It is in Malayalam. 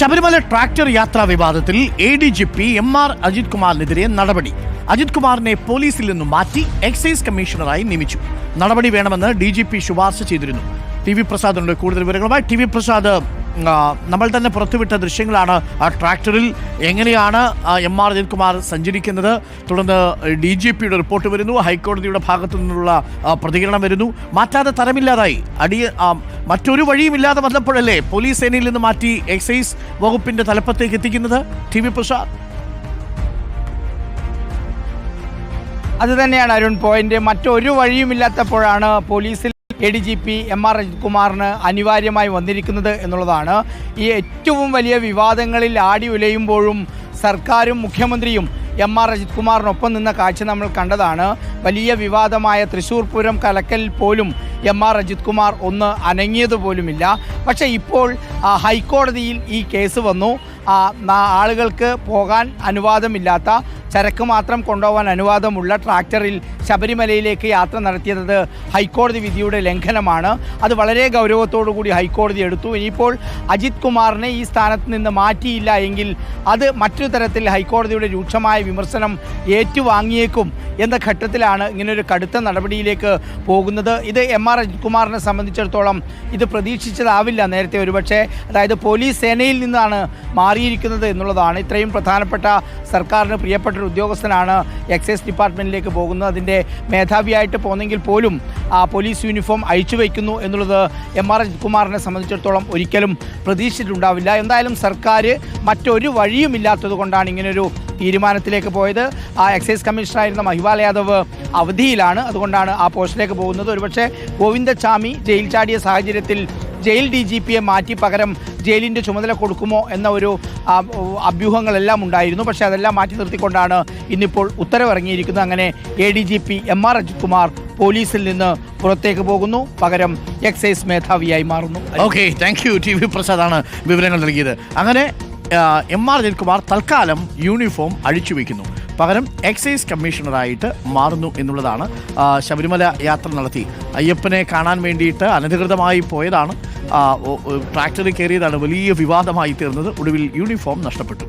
ശബരിമല ട്രാക്ടർ യാത്രാ വിവാദത്തിൽ A D G P M R Ajith കുമാറിനെതിരെ നടപടി. അജിത് കുമാറിനെ പോലീസിൽ നിന്നും മാറ്റി എക്സൈസ് കമ്മീഷണറായി നിയമിച്ചു. നടപടി വേണമെന്ന് ഡി ജി പി ശുപാർശ ചെയ്തിരുന്നു. ടി വി പ്രസാദ് കൂടുതൽ വിവരങ്ങളുമായി ടി വി പ്രസാദ്. നമ്മൾ തന്നെ പുറത്തുവിട്ട ദൃശ്യങ്ങളാണ് ആ ട്രാക്ടറിൽ എങ്ങനെയാണ് എം ആർ അജിത് കുമാർ സഞ്ചരിക്കുന്നത്. തുടർന്ന് ഡി ജി പിയുടെ റിപ്പോർട്ട് വരുന്നു. ഹൈക്കോടതിയുടെ ഭാഗത്തു നിന്നുള്ള പ്രതികരണം വരുന്നു. മാറ്റാതെ തരമില്ലാതായി. അടിയ മറ്റൊരു മറ്റൊരു വഴിയുമില്ലാതെ വന്നപ്പോഴല്ലേ പോലീസ് സേനയിൽ നിന്ന് മാറ്റി എക്സൈസ് വകുപ്പിന്റെ തലപ്പത്തേക്ക് എത്തിക്കുന്നത്. T V Prasad. അത് തന്നെയാണ് അരുൺ. പോയിന്റ് മറ്റൊരു വഴിയുമില്ലാത്തപ്പോഴാണ് പോലീസിൽ A D G P M R Ajith അനിവാര്യമായി വന്നിരിക്കുന്നത് എന്നുള്ളതാണ്. ഈ ഏറ്റവും വലിയ വിവാദങ്ങളിൽ ആടി ഉലയുമ്പോഴും സർക്കാരും മുഖ്യമന്ത്രിയും എം ആർ അജിത് കുമാറിനൊപ്പം നിന്ന കാഴ്ച നമ്മൾ കണ്ടതാണ്. വലിയ വിവാദമായ തൃശ്ശൂർ പൂരം കലക്കൽ പോലും എം ആർ അജിത് കുമാർ ഒന്ന് അനങ്ങിയത് പോലുമില്ല. പക്ഷേ ഇപ്പോൾ ഹൈക്കോടതിയിൽ ഈ കേസ് വന്നു. ആളുകൾക്ക് പോകാൻ അനുവാദമില്ലാത്ത ചരക്ക് മാത്രം കൊണ്ടുപോകാൻ അനുവാദമുള്ള ട്രാക്ടറിൽ ശബരിമലയിലേക്ക് യാത്ര നടത്തിയത് ഹൈക്കോടതി വിധിയുടെ ലംഘനമാണ്. അത് വളരെ ഗൗരവത്തോടു കൂടി ഹൈക്കോടതി എടുത്തു. ഇനിയിപ്പോൾ അജിത് കുമാറിനെ ഈ സ്ഥാനത്ത് നിന്ന് മാറ്റിയില്ല എങ്കിൽ അത് മറ്റൊരു തരത്തിൽ ഹൈക്കോടതിയുടെ രൂക്ഷമായ വിമർശനം ഏറ്റുവാങ്ങിയേക്കും എന്ന ഘട്ടത്തിലാണ് ഇങ്ങനൊരു കടുത്ത നടപടിയിലേക്ക് പോകുന്നത്. ഇത് എം ആർ അജിത് കുമാറിനെ സംബന്ധിച്ചിടത്തോളം ഇത് പ്രതീക്ഷിച്ചതാവില്ല നേരത്തെ ഒരുപക്ഷെ. അതായത് പോലീസ് സേനയിൽ നിന്നാണ് മാറിയിരിക്കുന്നത് എന്നുള്ളതാണ് ഇത്രയും പ്രധാനപ്പെട്ട സർക്കാരിന് പ്രിയപ്പെട്ട ഒരു ഉദ്യോഗസ്ഥനാണ് എക്സൈസ് ഡിപ്പാർട്ട്മെന്റിലേക്ക് പോകുന്നത്. അതിന്റെ മേധാവിയായിട്ട് പോന്നെങ്കിൽ പോലും ആ പോലീസ് യൂണിഫോം അഴിച്ചു വയ്ക്കുന്നു എന്നുള്ളത് എം ആർ അജിത് കുമാറിനെ സംബന്ധിച്ചിടത്തോളം ഒരിക്കലും പ്രതീക്ഷിച്ചിട്ടുണ്ടാവില്ല. എന്തായാലും സർക്കാർ മറ്റൊരു വഴിയുമില്ലാത്തത് കൊണ്ടാണ് ഇങ്ങനൊരു തീരുമാനത്തിലേക്ക് പോയത്. ആ എക്സൈസ് കമ്മീഷണറായിരുന്ന മഹിവാല യാദവ് അവധിയിലാണ്. അതുകൊണ്ടാണ് ആ പോസ്റ്റിലേക്ക് പോകുന്നത്. ഒരുപക്ഷെ ഗോവിന്ദചാമി ജയിൽ ചാടിയ സാഹചര്യത്തിൽ ജയിൽ ഡി ജി പിയെ മാറ്റി പകരം ജയിലിന്റെ ചുമതല കൊടുക്കുമോ എന്ന ഒരു അഭ്യൂഹങ്ങളെല്ലാം ഉണ്ടായിരുന്നു. പക്ഷേ അതെല്ലാം മാറ്റി നിർത്തിക്കൊണ്ടാണ് ഇന്നിപ്പോൾ ഉത്തരവിറങ്ങിയിരിക്കുന്നത്. അങ്ങനെ A D G P M R Ajith Kumar പോലീസിൽ നിന്ന് പുറത്തേക്ക് പോകുന്നു. പകരം എക്സൈസ് മേധാവിയായി മാറുന്നു. Okay thank you T V പ്രസാദാണ് വിവരങ്ങൾ നൽകിയത്. അങ്ങനെ എം ആർ അജിത്കുമാർ തൽക്കാലം യൂണിഫോം അഴിച്ചു വയ്ക്കുന്നു പകരം എക്സൈസ് കമ്മീഷണറായിട്ട് മാറുന്നു എന്നുള്ളതാണ് ശബരിമല യാത്ര നടത്തി. അയ്യപ്പനെ കാണാൻ വേണ്ടിയിട്ട് അനധികൃതമായി പോയതാണ് ട്രാക്ടറിൽ കയറിയതാണ് വലിയ വിവാദമായി തീർന്നത്. ഒടുവിൽ യൂണിഫോം നഷ്ടപ്പെട്ടു.